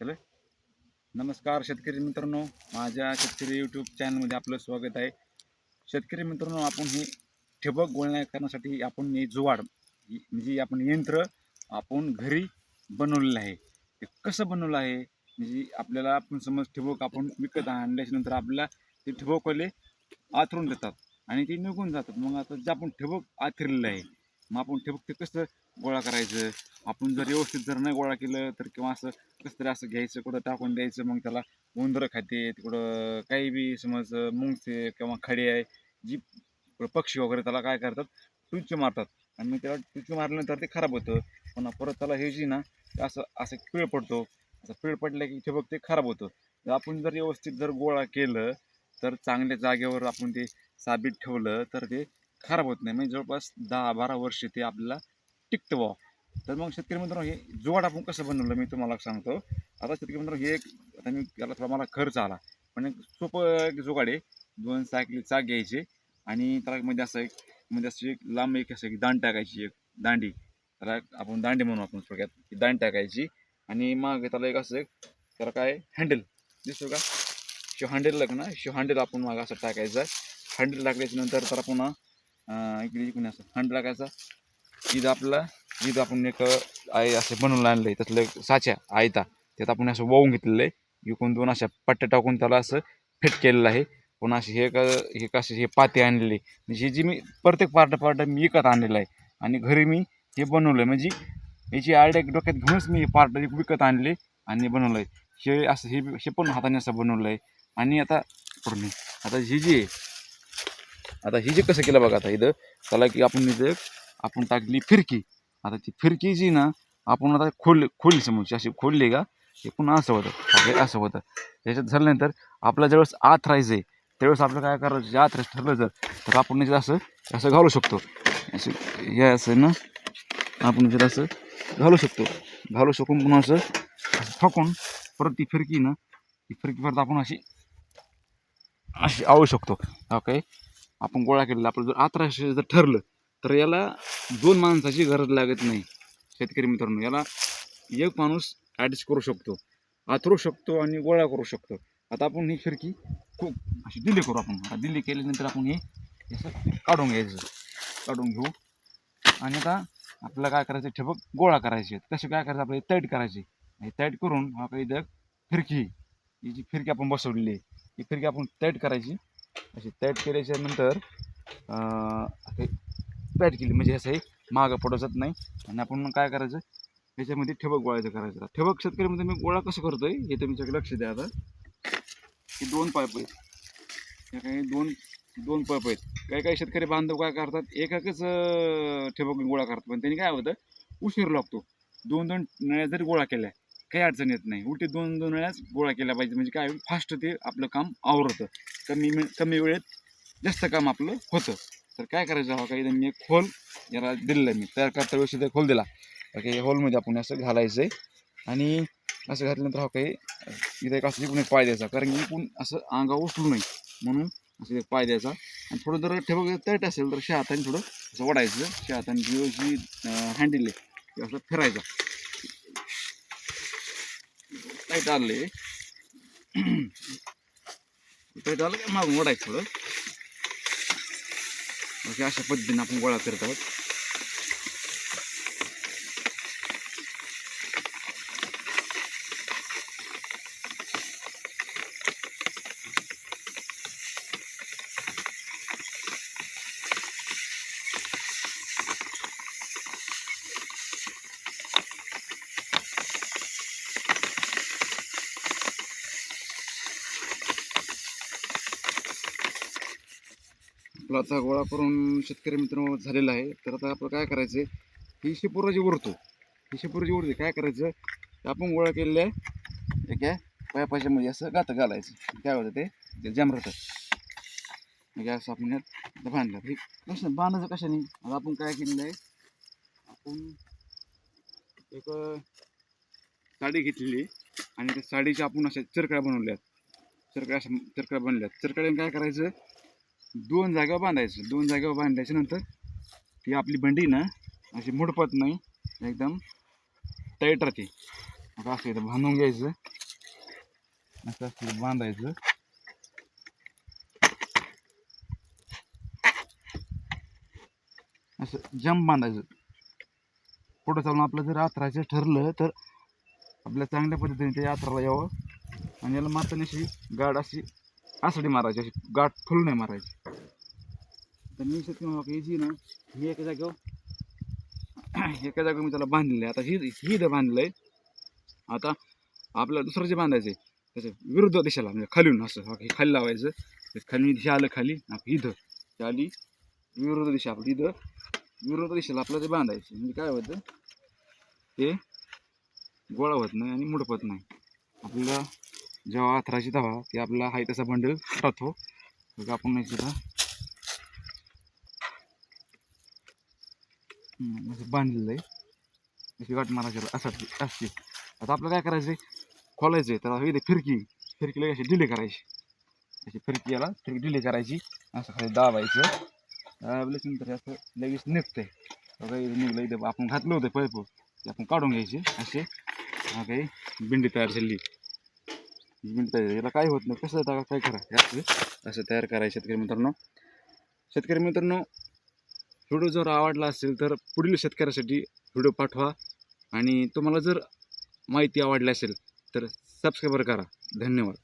Hello. नमस्कार शेतकरी मित्रांनो. माझ्या शेतकरी यूट्यूब चॅनलमध्ये आपलं स्वागत आहे. शेतकरी मित्रांनो आपण हे ठिबक गोळण्या करण्यासाठी आपण हे जुवाड म्हणजे आपण यंत्र आपण घरी बनवलेलं आहे. ते कसं बनवलं आहे? म्हणजे आपल्याला आपण समज ठिबक आपण विकत आणल्याच्यानंतर आपल्याला ते ठिबकवाले आथरून देतात आणि ते निघून जातात. मग आता जे आपण ठिबक आथरलेलं आहे मग आपण ठिबक ते कसं गोळा करायचं. आपण जर व्यवस्थित जर नाही गोळा केलं तर किंवा असं कसं तरी असं घ्यायचं कुठं टाकून द्यायचं मग त्याला उंदरं खाते कुठं काही बी समज मुंगसे किंवा खडे आहे जी पक्षी वगैरे त्याला काय करतात टुच्चे मारतात. आणि मग त्याला टुच्चे मारल्यानंतर ते खराब होतं. पुन्हा परत त्याला हे जी ना असं असं पिळ पडतो. असं पिळ पडलं की ठिबक ते खराब होतं. जर आपण जर व्यवस्थित जर गोळा केलं तर चांगल्या जागेवर आपण ते साबित ठेवलं तर ते खराब होत नाही. म्हणजे जवळपास दहा बारा वर्ष ते आपल्याला टिकतं बुवा. तर मग शेतकरी मित्रांनो हे जुवाड आपण कसं बनवलं मी तुम्हाला सांगतो. आता शेतकरी मित्रांनो हे एक आता मी याला थोडा मला खर्च आला. पण एक सोपं एक जुगाड आहे. दोन सायकली चाक घ्यायचे आणि त्याला मध्ये असं एक म्हणजे असं एक लांब एक असं एक दांड टाकायची एक दांडी. त्याला आपण दांडी म्हणू आपण थोडक्यात ती टाकायची. आणि मग त्याला एक असं एक त्याला काय हँडल दिसतो का? शिव हँडल लाग ना? शिव हँडल आपण मग असं टाकायचं. हँडल टाकल्याच्या नंतर तर पुन्हा इकडे इकडे असं हँडल टाकायचा. इथं आपला इथं आपण एक आहे असं बनवून आणलं आहे त्यातलं एक साच्या आयता त्यात आपण असं वाहून घेतलेलं आहे विकून दोन अशा पट्ट्या टाकून त्याला असं फिट केलेलं आहे. पुन्हा असे हे क हे कसे हे पाते आणलेले म्हणजे हे जी मी प्रत्येक पार्ट पार्ट मी विकत आणलेलं आहे. आणि घरी मी हे बनवलं आहे म्हणजे याची आयडिया डोक्यात घेऊनच मी हे पार्ट विकत आणले आणि बनवलं आहे हे असं हे हे पण हाताने असं बनवलं आहे आणि आता पूर्ण आता ही जी आहे आता हे जे कसं केलं बघा आता इथं त्याला की आपण इथं आपण टाकली फिरकी. आता ती फिरकी जी ना आपण आता खोल खोलली समोरची अशी खोलली का? हे पुन्हा असं होतं. आपलं असं होतं. त्याच्यात झाल्यानंतर आपल्या ज्यावेळेस आत राहायचं आहे त्यावेळेस आपलं काय करायचं? जे आत राहायचं ठरलं जर तर आपण जर असं असं घालू शकतो. असं हे असं ना आपण याच्यात असं घालू शकतो. घालू शकून पुन्हा असं असं ठोकून परत ती फिरकी ना ती फिरकी परत आपण अशी अशी आवू शकतो. ओके आपण गोळा केलेला आपलं जर आत राहायचं जर ठरलं तर याला दोन माणसाची गरज लागत नाही शेतकरी मित्रांनो. याला एक माणूस ॲडजस्ट करू शकतो आथरू शकतो आणि गोळा करू शकतो. आता आपण ही खिडकी खूप अशी दिल्ली करू आपण. आता दिल्ली केल्यानंतर आपण हे असं काढून घ्यायचं. काढून घेऊ. आणि आता आपल्याला काय करायचं? ठिबक गोळा करायचे. कसे काय करायचं? आपल्याला तैट करायचे. हे तैट करून आपल्या इथं फिरकी ही जी फिरकी आपण बसवलेली आहे ही फिरकी आपण तैट करायची. अशी तैट केल्याच्यानंतर पॅट केली. म्हणजे असं हे मागं पडत जात नाही. आणि आपण काय करायचं? याच्यामध्ये ठिबक गोळायचं करायचं. ठिबक शेतकरीमध्ये मी गोळा कसं करतोय हे तुमच्याकडे लक्ष द्या आता. हे दोन पाईप आहेत. काही दोन दोन पाईप आहेत. काही काही शेतकरी बांधव काय करतात एकाकच अं, ठिबक गोळा करतात. पण त्यांनी काय होतं उशीर लागतो. दोन दोन नळ्या जरी गोळा केल्या काही अडचण येत नाही. उलटी दोन दोन वेळाच गोळा केल्या पाहिजे. म्हणजे काय फास्ट ते आपलं काम आवरतं. कमी मिळ कमी वेळेत जास्त काम आपलं होतं. तर काय करायचं? हा काही मी एक खोल याला दिलेलं आहे. मी तयार करता वेळेस इथे खोल दिला. काही होलमध्ये आपण असं घालायचं आहे आणि असं घातल्यानंतर हा काही इथं एक असं इकडून एक पाय द्यायचा. कारण की इकडून असं अंगा उचलू नये. म्हणून असं एक पाय द्यायचा. आणि थोडं जर ठेवक तट असेल तर शे हाताने थोडं असं ओढायचं शे हाताने जी जी हँडल आहे. ते असं फिरायचा. टाईट आले टाईट आलं का मागून ओढायचं थोडं. अशा पद्धतीने आपण गोळा करत आहोत. आपला आता गोळा करून शेतकरी मित्र झालेला आहे. तर आता आपलं काय करायचं? आहे ही शिपुरा जी उरतो ही शिपुरा जी उरते काय करायचं? ते आपण गोळा केलेल्या आहे. काय पायपाच्या मध्ये असं गातं घालायचं. काय होतं ते? ते म्हणजे असं आपण यात बांधलं. हे कसं? बांधायचं कशाने? आता आपण काय केलेलं आहे? आपण एक साडी घेतलेली आणि त्या साडीच्या आपण अशा चरकड्या बनवल्यात. चरकड्या अशा चरकड्या बनल्यात चरकड्याने काय करायचं? दोन जागा बांधायचं. दोन जागेवर बांधल्याच्या नंतर ती आपली बंडी ना अशी मुडपत नाही एकदम टाईट राहते. आता असं इथं बांधून घ्यायचं. असं असं बांधायचं. असं जंप बांधायचं. पुढं चालून आपलं जर आत्राचं ठरलं तर आपल्या चांगल्या पद्धतीने ते यात्राला यावं. आणि याला मारताना अशी गाड अशी आसडी मारायची अशी गाठ फुल नाही मारायची. तर मी शेतकरी बाबा याची जी ना मी एका जागेवर एका जागेवर मी त्याला बांधलेलं आहे. आता ही ही इथं बांधलं आहे आता आपल्याला दुसरं जे बांधायचं आहे त्याच्या विरुद्ध दिशेला म्हणजे खालीून असं हे खाली लावायचं. खाली हे आलं खाली आपलं इथं. ते आली विरुद्ध दिशा आपली इथं विरुद्ध दिशेला आपलं ते बांधायचं म्हणजे काय होतं ते गोळा होत नाही आणि मुडपत नाही. आपल्याला जेव्हा अथराची तवा ते आपला हाय तसा बंडल राहतो. आपण नाही सुद्धा. असं बांधलेलं आहे. अशी वाट मारायची असं असते आता आपलं काय करायचं आहे? खोलायचं आहे. तर इथे फिरकी. फिरकीला अशी डिले करायची. अशी फिरकी याला फिरकी डिले करायची. असं खाली दाबायचं. नंतर असं लगेच निघतंय. बघा निघलं. इथं आपण घातलं होतं पैप ते आपण काढून घ्यायचे. असे. काही. बिंडी तयार झाली. मिळतं याला काय होत नाही. कसं आता काय करा? असं असं तयार करायचं शेतकरी मित्रांनो. शेतकरी मित्रांनो व्हिडिओ जर आवडला असेल तर पुढील शेतकऱ्यासाठी व्हिडिओ पाठवा. आणि तुम्हाला जर माहिती आवडली असेल तर सबस्क्राईबर करा. धन्यवाद.